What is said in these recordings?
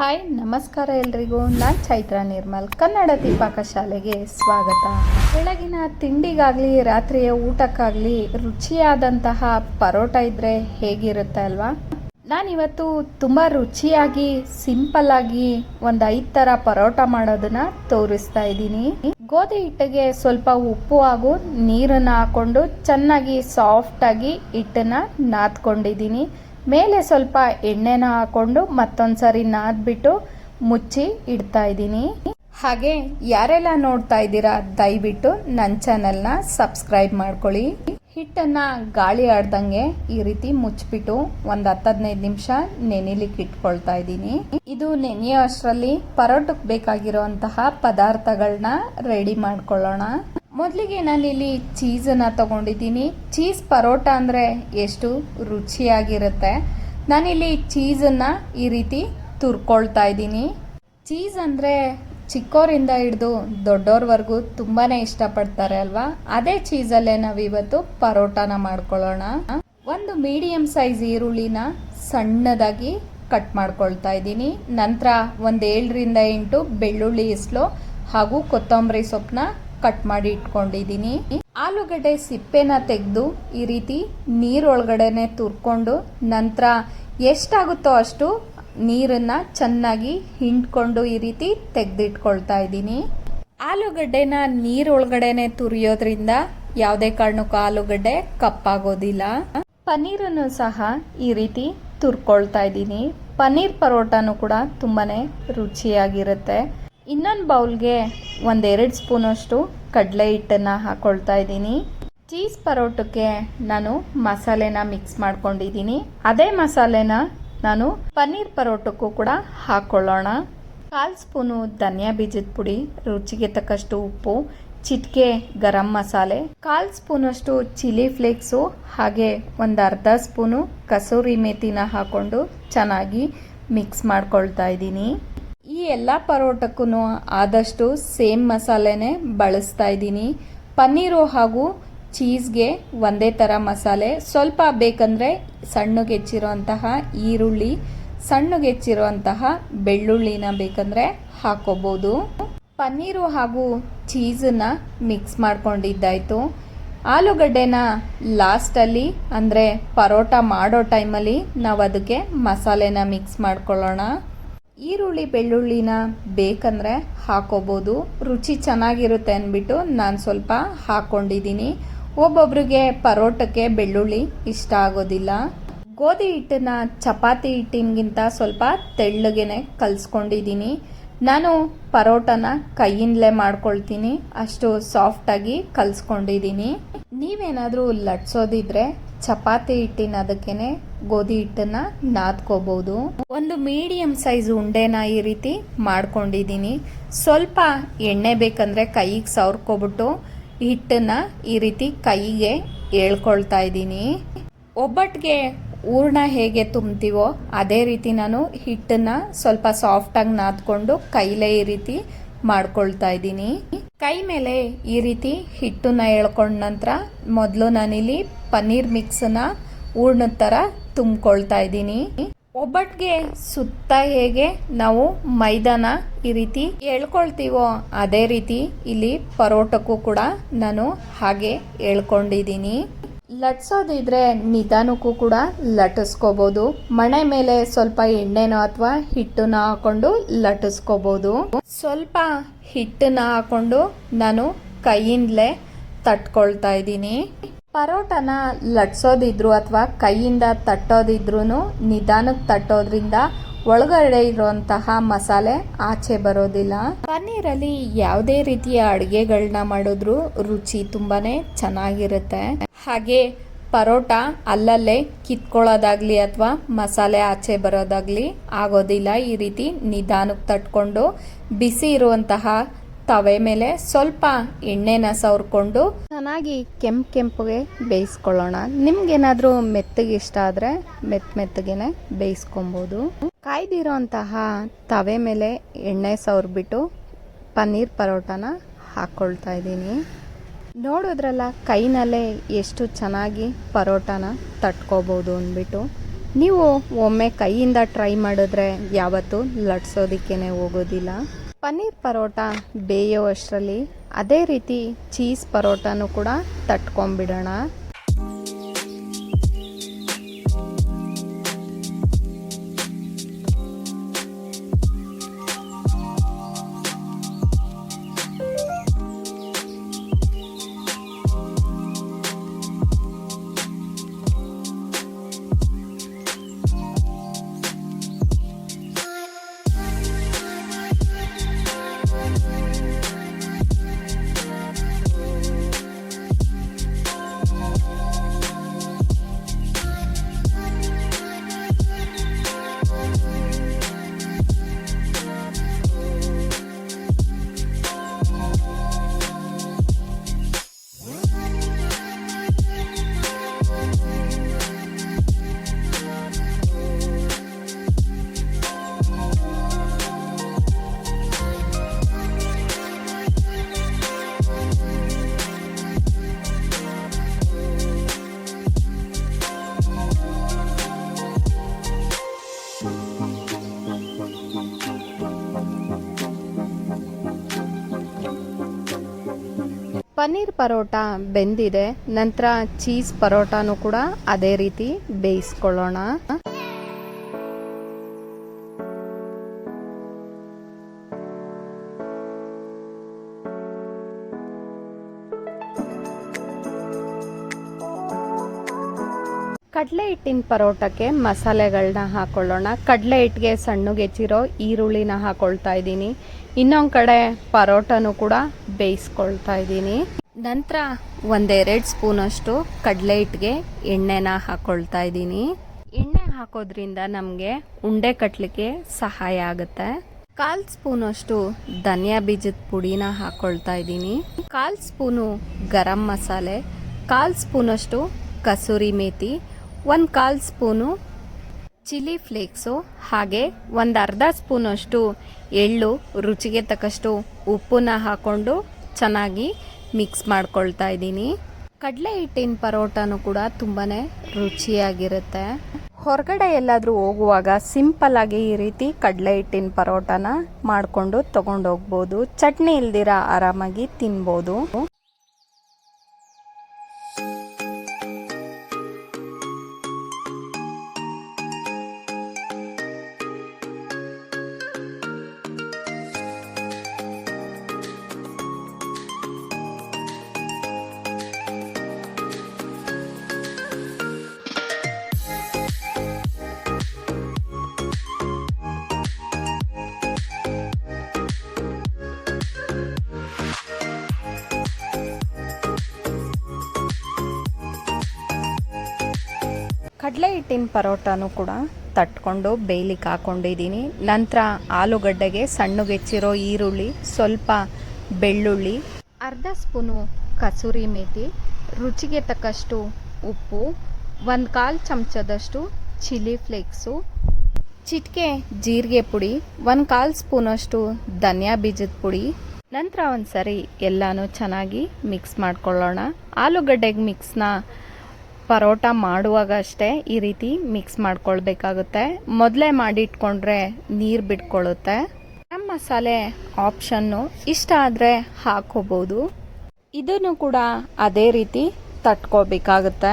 Hi, ನಮಸ್ಕಾರ ಎಲ್ರಿಗೂ. ನಾನು ಚೈತ್ರ ನಿರ್ಮಲ್, ಕನ್ನಡ ದೀಪಕ ಪಾಕಶಾಲೆಗೆ ಸ್ವಾಗತ. ಬೆಳಗಿನ ತಿಂಡಿಗಾಗಲಿ, ರಾತ್ರಿಯ ಊಟಕ್ಕಾಗಲಿ ರುಚಿಯಾದಂತಹ ಪರೋಟ ಇದ್ರೆ ಹೇಗಿರುತ್ತೆ ಅಲ್ವಾ? ನಾನಿವತ್ತು ತುಂಬ ರುಚಿಯಾಗಿ, ಸಿಂಪಲ್ ಆಗಿ ಒಂದು ಐದು ಥರ ಪರೋಟ ಮಾಡೋದನ್ನ ತೋರಿಸ್ತಾ ಇದ್ದೀನಿ. ಗೋಧಿ ಹಿಟ್ಟಿಗೆ ಸ್ವಲ್ಪ ಉಪ್ಪು ಹಾಗೂ ನೀರನ್ನು ಹಾಕೊಂಡು ಚೆನ್ನಾಗಿ ಸಾಫ್ಟಾಗಿ ಹಿಟ್ಟನ್ನು ನಾದ್ಕೊಂಡಿದ್ದೀನಿ. ಮೇಲೆ ಸ್ವಲ್ಪ ಎಣ್ಣೆನ ಹಾಕೊಂಡು ಮತ್ತೊಂದ್ಸರಿ ನಾದ್ಬಿಟ್ಟು ಮುಚ್ಚಿ ಇಡ್ತಾ ಇದ್ದೀನಿ. ಹಾಗೆ ಯಾರೆಲ್ಲ ನೋಡ್ತಾ ಇದ್ದೀರಾ, ದಯವಿಟ್ಟು ನನ್ನ ಚಾನೆಲ್ನ ಸಬ್ಸ್ಕ್ರೈಬ್ ಮಾಡ್ಕೊಳ್ಳಿ. ಹಿಟ್ಟನ್ನ ಗಾಳಿ ಆಡ್ದಂಗೆ ಈ ರೀತಿ ಮುಚ್ಚಿಬಿಟ್ಟು ಒಂದು ಹತ್ತು ಹದಿನೈದು ನಿಮಿಷ ನೆನೆಲಿಕ್ಕೆ ಇಟ್ಕೊಳ್ತಾ ಇದ್ದೀನಿ. ಇದು ನೆನೆಯೋ ಅಷ್ಟರಲ್ಲಿ ಪರೋಟಕ್ಕೆ ಬೇಕಾಗಿರುವಂತಹ ಪದಾರ್ಥಗಳನ್ನ ರೆಡಿ ಮಾಡ್ಕೊಳ್ಳೋಣ. ಮೊದಲಿಗೆ ನಾನಿಲ್ಲಿ ಚೀಸನ್ನು ತಗೊಂಡಿದ್ದೀನಿ. ಚೀಸ್ ಪರೋಟ ಅಂದರೆ ಎಷ್ಟು ರುಚಿಯಾಗಿರುತ್ತೆ. ನಾನಿಲ್ಲಿ ಚೀಸನ್ನು ಈ ರೀತಿ ತುರ್ಕೊಳ್ತಾ ಇದ್ದೀನಿ. ಚೀಸ್ ಅಂದರೆ ಚಿಕ್ಕೋರಿಂದ ಹಿಡಿದು ದೊಡ್ಡೋರ್ವರೆಗೂ ತುಂಬಾ ಇಷ್ಟಪಡ್ತಾರೆ ಅಲ್ವಾ? ಅದೇ ಚೀಸಲ್ಲೇ ನಾವಿವತ್ತು ಪರೋಟಾನ ಮಾಡ್ಕೊಳ್ಳೋಣ. ಒಂದು ಮೀಡಿಯಂ ಸೈಜ್ ಈರುಳ್ಳಿನ ಸಣ್ಣದಾಗಿ ಕಟ್ ಮಾಡ್ಕೊಳ್ತಾ ಇದ್ದೀನಿ. ನಂತರ ಒಂದು ಏಳರಿಂದ ಎಂಟು ಬೆಳ್ಳುಳ್ಳಿ ಇಸ್ಲು ಹಾಗೂ ಕೊತ್ತಂಬರಿ ಸೊಪ್ಪನ್ನ ಕಟ್ ಮಾಡಿ ಇಟ್ಕೊಂಡಿದ್ದೀನಿ. ಆಲೂಗಡ್ಡೆ ಸಿಪ್ಪೆನ ತೆಗೆದು ಈ ರೀತಿ ನೀರೊಳಗಡೆನೆ ತುರ್ಕೊಂಡು ನಂತರ ಎಷ್ಟಾಗುತ್ತೋ ಅಷ್ಟು ನೀರನ್ನ ಚೆನ್ನಾಗಿ ಹಿಂಡ್ಕೊಂಡು ಈ ರೀತಿ ತೆಗೆದಿಟ್ಕೊಳ್ತಾ ಇದ್ದೀನಿ. ಆಲೂಗಡ್ಡೆನ ನೀರೊಳಗಡೆನೆ ತುರಿಯೋದ್ರಿಂದ ಯಾವುದೇ ಕಾರಣಕ್ಕೂ ಆಲೂಗಡ್ಡೆ ಕಪ್ಪಾಗೋದಿಲ್ಲ. ಪನ್ನೀರನ್ನು ಸಹ ಈ ರೀತಿ ತುರ್ಕೊಳ್ತಾ ಇದ್ದೀನಿ. ಪನ್ನೀರ್ ಪರೋಟಾನು ಕೂಡ ತುಂಬಾನೇ ರುಚಿಯಾಗಿರುತ್ತೆ. ಇನ್ನೊಂದು ಬೌಲ್ಗೆ ಒಂದೆರಡು ಸ್ಪೂನಷ್ಟು ಕಡಲೆ ಹಿಟ್ಟನ್ನು ಹಾಕ್ಕೊಳ್ತಾ ಇದ್ದೀನಿ. ಚೀಸ್ ಪರೋಟಕ್ಕೆ ನಾನು ಮಸಾಲೆನ ಮಿಕ್ಸ್ ಮಾಡ್ಕೊಂಡಿದ್ದೀನಿ. ಅದೇ ಮಸಾಲೆನ ನಾನು ಪನ್ನೀರ್ ಪರೋಟಕ್ಕೂ ಕೂಡ ಹಾಕ್ಕೊಳ್ಳೋಣ ಕಾಲು ಸ್ಪೂನು ಧನಿಯಾ ಬೀಜದ ಪುಡಿ, ರುಚಿಗೆ ತಕ್ಕಷ್ಟು ಉಪ್ಪು, ಚಿಟಿಕೆ ಗರಂ ಮಸಾಲೆ, ಕಾಲು ಸ್ಪೂನಷ್ಟು ಚಿಲ್ಲಿ ಫ್ಲೇಕ್ಸು, ಹಾಗೆ ಒಂದು ಅರ್ಧ ಸ್ಪೂನು ಕಸೂರಿ ಮೇಥಿನ ಹಾಕ್ಕೊಂಡು ಚೆನ್ನಾಗಿ ಮಿಕ್ಸ್ ಮಾಡ್ಕೊಳ್ತಾ ಇದ್ದೀನಿ. ಈ ಎಲ್ಲ ಪರೋಟಕ್ಕೂ ಆದಷ್ಟು ಸೇಮ್ ಮಸಾಲೆನೇ ಬಳಸ್ತಾ ಇದ್ದೀನಿ. ಪನ್ನೀರು ಹಾಗೂ ಚೀಸ್ಗೆ ಒಂದೇ ಥರ ಮಸಾಲೆ. ಸ್ವಲ್ಪ ಬೇಕಂದರೆ ಸಣ್ಣಗೆ ಹೆಚ್ಚಿರುವಂತಹ ಈರುಳ್ಳಿ ಸಣ್ಣಗೆ ಹೆಚ್ಚಿರುವಂತಹ ಬೆಳ್ಳುಳ್ಳಿನ ಬೇಕಂದರೆ ಹಾಕೋಬೋದು. ಪನ್ನೀರು ಹಾಗೂ ಚೀಸನ್ನು ಮಿಕ್ಸ್ ಮಾಡ್ಕೊಂಡಿದ್ದಾಯಿತು. ಆಲೂಗಡ್ಡೆನ ಲಾಸ್ಟಲ್ಲಿ, ಅಂದರೆ ಪರೋಟ ಮಾಡೋ ಟೈಮಲ್ಲಿ ನಾವು ಅದಕ್ಕೆ ಮಸಾಲೆನ ಮಿಕ್ಸ್ ಮಾಡ್ಕೊಳ್ಳೋಣ. ಈರುಳ್ಳಿ, ಬೆಳ್ಳುಳ್ಳಿನ ಬೇಕಂದ್ರೆ ಹಾಕೋಬೋದು. ರುಚಿ ಚೆನ್ನಾಗಿರುತ್ತೆ ಅಂದ್ಬಿಟ್ಟು ನಾನು ಸ್ವಲ್ಪ ಹಾಕ್ಕೊಂಡಿದ್ದೀನಿ ಒಬ್ಬೊಬ್ರಿಗೆ ಪರೋಟಕ್ಕೆ ಬೆಳ್ಳುಳ್ಳಿ ಇಷ್ಟ ಆಗೋದಿಲ್ಲ. ಗೋಧಿ ಹಿಟ್ಟನ್ನ ಚಪಾತಿ ಹಿಟ್ಟಿನಗಿಂತ ಸ್ವಲ್ಪ ತೆಳ್ಳಗೆನೆ ಕಲಿಸ್ಕೊಂಡಿದ್ದೀನಿ. ನಾನು ಪರೋಟನ ಕೈಯಿಂದಲೇ ಮಾಡ್ಕೊಳ್ತೀನಿ. ಅಷ್ಟು ಸಾಫ್ಟಾಗಿ ಕಲಿಸ್ಕೊಂಡಿದ್ದೀನಿ. ನೀವೇನಾದರೂ ಲಟ್ಸೋದಿದ್ರೆ ಚಪಾತಿ ಹಿಟ್ಟಿನ ಅದಕ್ಕೇನೆ ಗೋಧಿ ಹಿಟ್ಟನ್ನ ನಾದ್ಕೋಬಹುದು ಒಂದು ಮೀಡಿಯಂ ಸೈಜ್ ಉಂಡೆನ ಈ ರೀತಿ ಮಾಡ್ಕೊಂಡಿದ್ದೀನಿ. ಸ್ವಲ್ಪ ಎಣ್ಣೆ ಬೇಕಂದ್ರೆ ಕೈಗೆ ಸವರ್ಕೊಬಿಟ್ಟು ಹಿಟ್ಟನ್ನ ಈ ರೀತಿ ಕೈಗೆ ಹೇಳ್ಕೊಳ್ತಾ ಇದ್ದೀನಿ. ಒಬ್ಬಟ್ಟಿಗೆ ಹೂರ್ಣ ಹೇಗೆ ತುಂಬ್ತೀವೋ ಅದೇ ರೀತಿ ನಾನು ಹಿಟ್ಟನ್ನ ಸ್ವಲ್ಪ ಸಾಫ್ಟಾಗಿ ನಾದ್ಕೊಂಡು ಕೈಲೇ ಈ ರೀತಿ ಮಾಡ್ಕೊಳ್ತಾ ಇದ್ದೀನಿ. ಕೈ ಮೇಲೆ ಈ ರೀತಿ ಹಿಟ್ಟನ್ನ ಎಳ್ಕೊಂಡ ನಂತರ ಮೊದಲು ನಾನಿಲ್ಲಿ ಪನ್ನೀರ್ ಮಿಕ್ಸನ್ನ ಹೂರ್ಣದ ಥರ ತುಂಬ್ಕೊಳ್ತಾ ಇದ್ದೀನಿ. ಒಬ್ಬಟ್ಟಿಗೆ ಸುತ್ತ ಹೇಗೆ ನಾವು ಮೈದಾನ ಈ ರೀತಿ ಹೇಳ್ಕೊಳ್ತೀವೋ ಅದೇ ರೀತಿ ಇಲ್ಲಿ ಪರೋಟಕ್ಕೂ ಕೂಡ ನಾನು ಹಾಗೆ ಹೇಳ್ಕೊಂಡಿದ್ದೀನಿ. ಲಟ್ಸೋದಿದ್ರೆ ನಿಧಾನಕ್ಕೂ ಕೂಡ ಲಟಿಸ್ಕೋಬಹುದು ಮಣೆ ಮೇಲೆ ಸ್ವಲ್ಪ ಎಣ್ಣೆನೋ ಅಥವಾ ಹಿಟ್ಟನ್ನ ಹಾಕೊಂಡು ಲಟಿಸ್ಕೋಬಹುದು ಸ್ವಲ್ಪ ಹಿಟ್ಟನ್ನ ಹಾಕೊಂಡು ನಾನು ಕೈಯಿಂದಲೇ ತಟ್ಕೊಳ್ತಾ ಇದ್ದೀನಿ. ಪರೋಟನ ಲಟ್ಸೋದಿದ್ರು ಅಥವಾ ಕೈಯಿಂದ ತಟ್ಟೋದಿದ್ರೂ ನಿಧಾನಕ್ಕೆ ತಟ್ಟೋದ್ರಿಂದ ಒಳಗಡೆ ಇರುವಂತಹ ಮಸಾಲೆ ಆಚೆ ಬರೋದಿಲ್ಲ. ಪನ್ನೀರಲ್ಲಿ ಯಾವುದೇ ರೀತಿಯ ಅಡುಗೆಗಳನ್ನ ಮಾಡಿದ್ರು ರುಚಿ ತುಂಬಾನೇ ಚೆನ್ನಾಗಿರುತ್ತೆ. ಹಾಗೆ ಪರೋಟ ಅಲ್ಲಲ್ಲೇ ಕಿತ್ಕೊಳ್ಳೋದಾಗ್ಲಿ ಅಥವಾ ಮಸಾಲೆ ಆಚೆ ಬರೋದಾಗ್ಲಿ ಆಗೋದಿಲ್ಲ. ಈ ರೀತಿ ನಿಧಾನಕ್ಕೆ ತಟ್ಕೊಂಡು ಬಿಸಿ ಇರುವಂತಹ ತವೆ ಮೇಲೆ ಸ್ವಲ್ಪ ಎಣ್ಣೆನ ಸವರ್ಕೊಂಡು ಚೆನ್ನಾಗಿ ಕೆಂಪು ಕೆಂಪಗೆ ಬೇಯಿಸ್ಕೊಳ್ಳೋಣ. ನಿಮ್ಗೇನಾದರೂ ಮೆತ್ತಗೆ ಇಷ್ಟ ಆದರೆ ಮೆತ್ತ ಮೆತ್ತಗೆನೆ ಬೇಯಿಸ್ಕೊಬೋದು. ಕಾಯ್ದಿರೋಂತಹ ತವೆ ಮೇಲೆ ಎಣ್ಣೆ ಸವರ್ಬಿಟ್ಟು ಪನ್ನೀರ್ ಪರೋಟನ ಹಾಕ್ಕೊಳ್ತಾ ಇದ್ದೀನಿ. ನೋಡೋದ್ರಲ್ಲ ಕೈನಲ್ಲೇ ಎಷ್ಟು ಚೆನ್ನಾಗಿ ಪರೋಟನ ತಟ್ಕೋಬೋದು ಅಂದ್ಬಿಟ್ಟು. ನೀವು ಒಮ್ಮೆ ಕೈಯಿಂದ ಟ್ರೈ ಮಾಡಿದ್ರೆ ಯಾವತ್ತೂ ಲಟ್ಸೋದಕ್ಕೇ ಹೋಗೋದಿಲ್ಲ. ಪನ್ನೀರ್ ಪರೋಟ ಬೇಯೋ ಅಷ್ಟರಲ್ಲಿ ಅದೇ ರೀತಿ ಚೀಸ್ ಪರೋಟನೂ ಕೂಡ ತಟ್ಕೊಂಡ್ಬಿಡೋಣ. ಪನ್ನೀರ್ ಪರೋಟ ಬೆಂದಿದೆ, ನಂತರ ಚೀಸ್ ಪರೋಟಾನು ಕೂಡ ಅದೇ ರೀತಿ ಬೇಯಿಸ್ಕೊಳ್ಳೋಣ. ಕಡಲೆ ಹಿಟ್ಟಿನ ಪರೋಟಕ್ಕೆ ಮಸಾಲೆಗಳನ್ನ ಹಾಕೊಳ್ಳೋಣ. ಕಡಲೆ ಹಿಟ್ಟಿಗೆ ಸಣ್ಣಗೆ ಹೆಚ್ಚಿರೋ ಈರುಳ್ಳಿನ ಹಾಕೊಳ್ತಾ ಇದ್ದೀನಿ. ಇನ್ನೊಂದು ಕಡೆ ಪರೋಟನೂ ಕೂಡ ಬೇಯಿಸ್ಕೊಳ್ತಾ ಇದ್ದೀನಿ. ನಂತರ ಒಂದೆರಡು ಸ್ಪೂನಷ್ಟು ಕಡಲೆ ಹಿಟ್ಟಿಗೆ ಎಣ್ಣೆನ ಹಾಕ್ಕೊಳ್ತಾ ಇದ್ದೀನಿ. ಎಣ್ಣೆ ಹಾಕೋದ್ರಿಂದ ನಮಗೆ ಉಂಡೆ ಕಟ್ಟಲಿಕ್ಕೆ ಸಹಾಯ ಆಗುತ್ತೆ. ಕಾಲ್ ಸ್ಪೂನಷ್ಟು ಧನಿಯಾ ಬೀಜದ ಪುಡಿನ ಹಾಕ್ಕೊಳ್ತಾ ಇದ್ದೀನಿ. ಕಾಲ್ ಸ್ಪೂನು ಗರಂ ಮಸಾಲೆ, ಕಾಲ್ ಸ್ಪೂನಷ್ಟು ಕಸೂರಿ ಮೇಥಿ ಒಂದು ಕಾಲ್ ಸ್ಪೂನು ಚಿಲ್ಲಿ ಫ್ಲೇಕ್ಸು, ಹಾಗೆ ಒಂದು ಅರ್ಧ ಸ್ಪೂನಷ್ಟು ಎಳ್ಳು, ರುಚಿಗೆ ತಕ್ಕಷ್ಟು ಉಪ್ಪನ್ನ ಹಾಕೊಂಡು ಚೆನ್ನಾಗಿ ಮಿಕ್ಸ್ ಮಾಡ್ಕೊಳ್ತಾ ಇದ್ದೀನಿ. ಕಡಲೆ ಹಿಟ್ಟಿನ ಪರೋಟನೂ ಕೂಡ ತುಂಬಾ ರುಚಿಯಾಗಿರುತ್ತೆ. ಹೊರಗಡೆ ಎಲ್ಲಾದರೂ ಹೋಗುವಾಗ ಸಿಂಪಲ್ ಆಗಿ ಈ ರೀತಿ ಕಡಲೆ ಹಿಟ್ಟಿನ ಪರೋಟನ ಮಾಡಿಕೊಂಡು ತಗೊಂಡೋಗ್ಬೋದು. ಚಟ್ನಿ ಇಲ್ದಿರ ಆರಾಮಾಗಿ ತಿನ್ಬೋದು. ಕಡಲೆ ಹಿಟ್ಟಿನ ಪರೋಟನೂ ಕೂಡ ತಟ್ಕೊಂಡು ಬೇಯ್ಲಿಕ್ಕೆ ಹಾಕೊಂಡಿದ್ದೀನಿ. ನಂತರ ಆಲೂಗಡ್ಡೆಗೆ ಸಣ್ಣಗೆ ಹೆಚ್ಚಿರೋ ಈರುಳ್ಳಿ, ಸ್ವಲ್ಪ ಬೆಳ್ಳುಳ್ಳಿ, ಅರ್ಧ ಸ್ಪೂನು ಕಸೂರಿ ಮೇಥಿ ರುಚಿಗೆ ತಕ್ಕಷ್ಟು ಉಪ್ಪು, ಒಂದು ಕಾಲು ಚಮಚದಷ್ಟು ಚಿಲ್ಲಿ ಫ್ಲೇಕ್ಸು, ಚಿಟ್ಕೆ ಜೀರಿಗೆ ಪುಡಿ, ಒಂದು ಕಾಲು ಸ್ಪೂನಷ್ಟು ಧನಿಯಾ ಬೀಜದ ಪುಡಿ. ನಂತರ ಒಂದು ಸರಿ ಎಲ್ಲನೂ ಚೆನ್ನಾಗಿ ಮಿಕ್ಸ್ ಮಾಡ್ಕೊಳ್ಳೋಣ. ಆಲೂಗಡ್ಡೆಗೆ ಮಿಕ್ಸ್ನ ಪರೋಟ ಮಾಡುವಾಗ ಅಷ್ಟೇ ಈ ರೀತಿ ಮಿಕ್ಸ್ ಮಾಡ್ಕೊಳ್ಬೇಕಾಗುತ್ತೆ. ಮೊದಲೇ ಮಾಡಿಟ್ಕೊಂಡ್ರೆ ನೀರು ಬಿಟ್ಕೊಳ್ಳುತ್ತೆ ಗರಂ ಮಸಾಲೆ ಆಪ್ಷನ್ನು ಇಷ್ಟ ಆದರೆ ಹಾಕೋಬೋದು ಇದನ್ನು ಕೂಡ ಅದೇ ರೀತಿ ತಟ್ಕೋಬೇಕಾಗುತ್ತೆ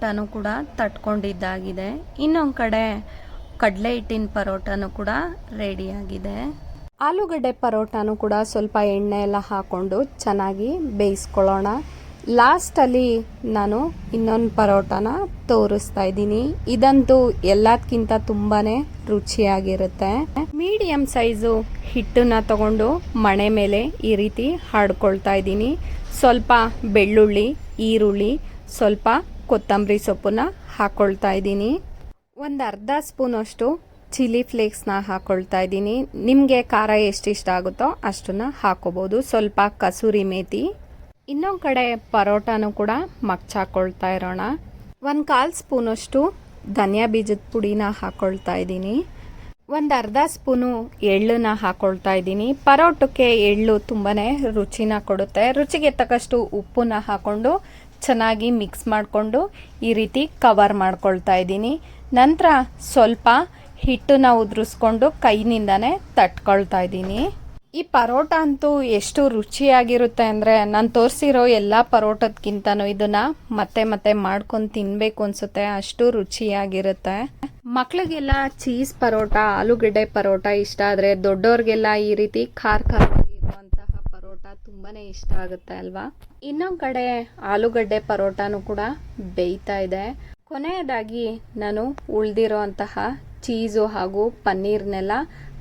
ಪರೋಟಾನು ಕೂಡ ತಟ್ಕೊಂಡಿದ್ದಾಗಿದೆ. ಇನ್ನೊಂದು ಕಡೆ ಕಡಲೆ ಹಿಟ್ಟಿನ ಪರೋಟಾನು ಕೂಡ ರೆಡಿಯಾಗಿದೆ ಆಲೂಗಡ್ಡೆ ಪರೋಟಾನು ಕೂಡ ಸ್ವಲ್ಪ ಎಣ್ಣೆ ಎಲ್ಲ ಹಾಕೊಂಡು ಚೆನ್ನಾಗಿ ಬೇಯಿಸ್ಕೊಳ್ಳೋಣ. ಲಾಸ್ಟಲ್ಲಿ ನಾನು ಇನ್ನೊಂದು ಪರೋಟಾನ ತೋರಿಸ್ತಾ ಇದ್ದೀನಿ. ಇದಂತೂ ಎಲ್ಲದಕ್ಕಿಂತ ತುಂಬಾ ರುಚಿಯಾಗಿರುತ್ತೆ. ಮೀಡಿಯಂ ಸೈಜು ಹಿಟ್ಟನ್ನ ತಗೊಂಡು ಮಣೆ ಮೇಲೆ ಈ ರೀತಿ ಹಾಡ್ಕೊಳ್ತಾ ಇದ್ದೀನಿ. ಸ್ವಲ್ಪ ಬೆಳ್ಳುಳ್ಳಿ, ಈರುಳ್ಳಿ, ಸ್ವಲ್ಪ ಕೊತ್ತಂಬರಿ ಸೊಪ್ಪನ್ನ ಹಾಕ್ಕೊಳ್ತಾ ಇದ್ದೀನಿ. ಒಂದು ಅರ್ಧ ಸ್ಪೂನಷ್ಟು ಚಿಲ್ಲಿ ಫ್ಲೇಕ್ಸ್ನ ಹಾಕ್ಕೊಳ್ತಾ ಇದ್ದೀನಿ. ನಿಮಗೆ ಖಾರ ಎಷ್ಟು ಇಷ್ಟ ಆಗುತ್ತೋ ಅಷ್ಟನ್ನು ಹಾಕೋಬೋದು. ಸ್ವಲ್ಪ ಕಸೂರಿ ಮೇಥಿ ಇನ್ನೊಂದು ಕಡೆ ಪರೋಟಾನು ಕೂಡ ಮಗ್ಚಾಕೊಳ್ತಾ ಇರೋಣ. ಒಂದು ಕಾಲು ಸ್ಪೂನಷ್ಟು ಧನಿಯಾ ಬೀಜದ ಪುಡಿನ ಹಾಕ್ಕೊಳ್ತಾ ಇದ್ದೀನಿ. ಒಂದು ಅರ್ಧ ಸ್ಪೂನು ಎಳ್ಳನ್ನ ಹಾಕೊಳ್ತಾ ಇದ್ದೀನಿ. ಪರೋಟಕ್ಕೆ ಎಳ್ಳು ತುಂಬಾ ರುಚಿನ ಕೊಡುತ್ತೆ. ರುಚಿಗೆ ತಕ್ಕಷ್ಟು ಉಪ್ಪನ್ನ ಹಾಕ್ಕೊಂಡು ಚೆನ್ನಾಗಿ ಮಿಕ್ಸ್ ಮಾಡಿಕೊಂಡು ಈ ರೀತಿ ಕವರ್ ಮಾಡ್ಕೊಳ್ತಾ ಇದ್ದೀನಿ. ನಂತರ ಸ್ವಲ್ಪ ಹಿಟ್ಟನ್ನ ಉದುರಿಸ್ಕೊಂಡು ಕೈನಿಂದನೇ ತಟ್ಕೊಳ್ತಾ ಇದ್ದೀನಿ. ಈ ಪರೋಟ ಅಂತೂ ಎಷ್ಟು ರುಚಿಯಾಗಿರುತ್ತೆ ಅಂದರೆ ನಾನು ತೋರಿಸಿರೋ ಎಲ್ಲ ಪರೋಟದಕ್ಕಿಂತನೂ ಇದನ್ನ ಮತ್ತೆ ಮತ್ತೆ ಮಾಡ್ಕೊಂಡು ತಿನ್ನಬೇಕು ಅನ್ಸುತ್ತೆ, ಅಷ್ಟು ರುಚಿಯಾಗಿರುತ್ತೆ. ಮಕ್ಳಿಗೆಲ್ಲ ಚೀಸ್ ಪರೋಟ, ಆಲೂಗಡ್ಡೆ ಪರೋಟ ಇಷ್ಟ ಆದರೆ ದೊಡ್ಡವ್ರಿಗೆಲ್ಲ ಈ ರೀತಿ ಖಾರ ಖಾರ ಇರುವಂತಹ ಪರೋಟ ತುಂಬಾನೇ ಇಷ್ಟ ಆಗುತ್ತೆ ಅಲ್ವಾ? ಇನ್ನೊಂದು ಕಡೆ ಆಲೂಗಡ್ಡೆ ಪರೋಟಾನು ಕೂಡ ಬೇಯ್ತಾ ಇದೆ. ಕೊನೆಯದಾಗಿ ನಾನು ಉಳಿದಿರೋ ಅಂತಹ ಚೀಸು ಹಾಗೂ ಪನ್ನೀರ್ನೆಲ್ಲ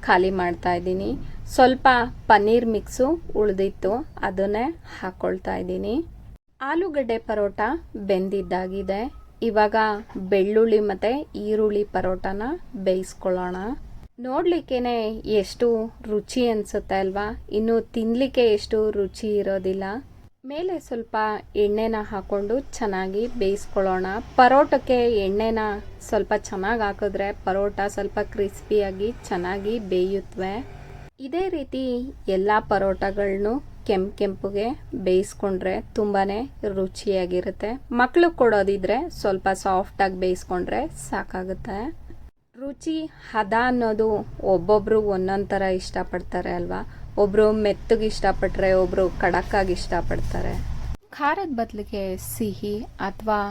ಖಾಲಿ ಮಾಡ್ತಾ ಇದ್ದೀನಿ. ಸ್ವಲ್ಪ ಪನ್ನೀರ್ ಮಿಕ್ಸು ಉಳಿದಿತ್ತು, ಅದನ್ನೇ ಹಾಕ್ಕೊಳ್ತಾ ಇದ್ದೀನಿ. ಆಲೂಗಡ್ಡೆ ಪರೋಟ ಬೆಂದಿದ್ದಾಗಿದೆ. ಇವಾಗ ಬೆಳ್ಳುಳ್ಳಿ ಮತ್ತು ಈರುಳ್ಳಿ ಪರೋಟನ ಬೇಯಿಸ್ಕೊಳ್ಳೋಣ. ನೋಡ್ಲಿಕ್ಕೇನೆ ಎಷ್ಟು ರುಚಿ ಅನಿಸುತ್ತೆ ಅಲ್ವಾ? ಇನ್ನು ತಿನ್ನಲಿಕ್ಕೆ ಎಷ್ಟು ರುಚಿ ಇರೋದಿಲ್ಲ. ಮೇಲೆ ಸ್ವಲ್ಪ ಎಣ್ಣೆನ ಹಾಕ್ಕೊಂಡು ಚೆನ್ನಾಗಿ ಬೇಯಿಸ್ಕೊಳ್ಳೋಣ. ಪರೋಟಕ್ಕೆ ಎಣ್ಣೆನ ಸ್ವಲ್ಪ ಚೆನ್ನಾಗಿ ಹಾಕಿದ್ರೆ ಪರೋಟ ಸ್ವಲ್ಪ ಕ್ರಿಸ್ಪಿಯಾಗಿ ಚೆನ್ನಾಗಿ ಬೇಯುತ್ತವೆ ಇದೇ ರೀತಿ ಎಲ್ಲ ಪರೋಟಗಳನ್ನು ಕೆಂಪು ಕೆಂಪುಗೆ ಬೇಯಿಸ್ಕೊಂಡ್ರೆ ತುಂಬಾ ರುಚಿಯಾಗಿರುತ್ತೆ. ಮಕ್ಕಳು ಕೊಡೋದಿದ್ರೆ ಸ್ವಲ್ಪ ಸಾಫ್ಟಾಗಿ ಬೇಯಿಸ್ಕೊಂಡ್ರೆ ಸಾಕಾಗುತ್ತೆ. ರುಚಿ ಹದ ಅನ್ನೋದು ಒಬ್ಬೊಬ್ರು ಒಂದೊಂದು ಥರ ಇಷ್ಟಪಡ್ತಾರೆ ಅಲ್ವಾ? ಒಬ್ಬರು ಮೆತ್ತಗೆ ಇಷ್ಟಪಟ್ಟರೆ ಒಬ್ಬರು ಖಡಕ್ಕಾಗಿ ಇಷ್ಟಪಡ್ತಾರೆ. ಖಾರದ ಬದಲಿಗೆ ಸಿಹಿ ಅಥವಾ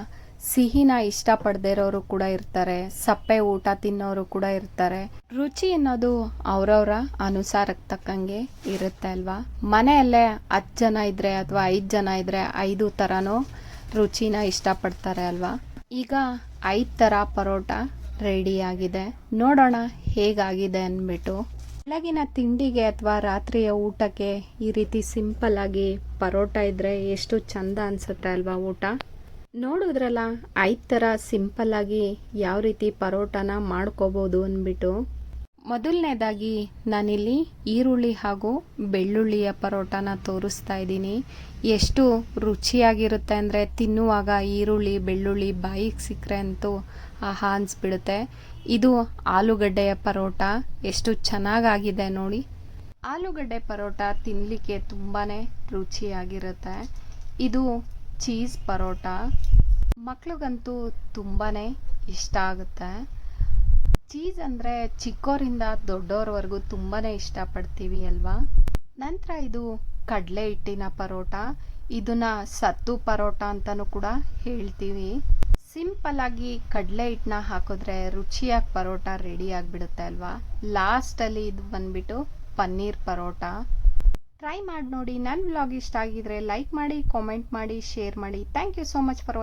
ಸಿಹಿನ ಇಷ್ಟಪಡದೇ ಇರೋರು ಕೂಡ ಇರ್ತಾರೆ, ಸಪ್ಪೆ ಊಟ ತಿನ್ನೋರು ಕೂಡ ಇರ್ತಾರೆ. ರುಚಿ ಅನ್ನೋದು ಅವ್ರವ್ರ ಅನುಸಾರಕ್ಕೆ ತಕ್ಕಂಗೆ ಇರುತ್ತೆ ಅಲ್ವಾ? ಮನೆಯಲ್ಲೇ ಹತ್ತು ಜನ ಇದ್ರೆ ಅಥವಾ ಐದು ಜನ ಇದ್ರೆ ಐದು ಥರನೂ ರುಚಿನ ಇಷ್ಟಪಡ್ತಾರೆ ಅಲ್ವಾ? ಈಗ ಐದು ಥರ ಪರೋಟ ರೆಡಿಯಾಗಿದೆ ನೋಡೋಣ ಹೇಗಾಗಿದೆ ಅಂದ್ಬಿಟ್ಟು. ಬೆಳಗಿನ ತಿಂಡಿಗೆ ಅಥವಾ ರಾತ್ರಿಯ ಊಟಕ್ಕೆ ಈ ರೀತಿ ಸಿಂಪಲ್ ಆಗಿ ಪರೋಟ ಇದ್ರೆ ಎಷ್ಟು ಚಂದ ಅನ್ಸುತ್ತೆ ಅಲ್ವಾ ಊಟ? ನೋಡಿದ್ರಲ್ಲ, ಐದು ಥರ ಸಿಂಪಲ್ ಆಗಿ ಯಾವ ರೀತಿ ಪರೋಟನ ಮಾಡ್ಕೋಬೋದು ಅಂದ್ಬಿಟ್ಟು ಮೊದಲನೇದಾಗಿ ನಾನಿಲ್ಲಿ ಈರುಳ್ಳಿ ಹಾಗೂ ಬೆಳ್ಳುಳ್ಳಿಯ ಪರೋಟನ ತೋರಿಸ್ತಾ ಇದ್ದೀನಿ. ಎಷ್ಟು ರುಚಿಯಾಗಿರುತ್ತೆ ಅಂದರೆ ತಿನ್ನುವಾಗ ಈರುಳ್ಳಿ, ಬೆಳ್ಳುಳ್ಳಿ ಬಾಯಿಗೆ ಸಿಕ್ಕರೆ ಅಂತೂ ಆಹಾ ಅನ್ಸ್ಬಿಡುತ್ತೆ. ಇದು ಆಲೂಗಡ್ಡೆಯ ಪರೋಟ, ಎಷ್ಟು ಚೆನ್ನಾಗಾಗಿದೆ ನೋಡಿ. ಆಲೂಗಡ್ಡೆ ಪರೋಟ ತಿನ್ನಲಿಕ್ಕೆ ತುಂಬಾ ರುಚಿಯಾಗಿರುತ್ತೆ. ಇದು ಚೀಸ್ ಪರೋಟ ಮಕ್ಳಿಗಂತೂ ತುಂಬಾ ಇಷ್ಟ ಆಗುತ್ತೆ. ಚೀಸ್ ಅಂದರೆ ಚಿಕ್ಕೋರಿಂದ ದೊಡ್ಡೋರವರೆಗೂ ತುಂಬಾ ಇಷ್ಟಪಡ್ತೀವಿ ಅಲ್ವಾ? ನಂತರ ಇದು ಕಡಲೆ ಹಿಟ್ಟಿನ ಪರೋಟ, ಇದನ್ನ ಸತ್ತು ಪರೋಟ ಅಂತಲೂ ಕೂಡ ಹೇಳ್ತೀವಿ. ಸಿಂಪಲ್ಲಾಗಿ ಕಡಲೆ ಹಿಟ್ಟನ್ನ ಹಾಕಿದ್ರೆ ರುಚಿಯಾಗಿ ಪರೋಟ ರೆಡಿ ಆಗಿಬಿಡುತ್ತೆ ಅಲ್ವಾ? ಲಾಸ್ಟಲ್ಲಿ ಇದು ಬಂದ್ಬಿಟ್ಟು ಪನ್ನೀರ್ ಪರೋಟ. ಟ್ರೈ ಮಾಡಿ ನೋಡಿ. ನನ್ನ ವ್ಲಾಗ್ ಇಷ್ಟ ಆಗಿದ್ರೆ ಲೈಕ್ ಮಾಡಿ ಕಾಮೆಂಟ್ ಮಾಡಿ ಶೇರ್ ಮಾಡಿ. Thank you so much for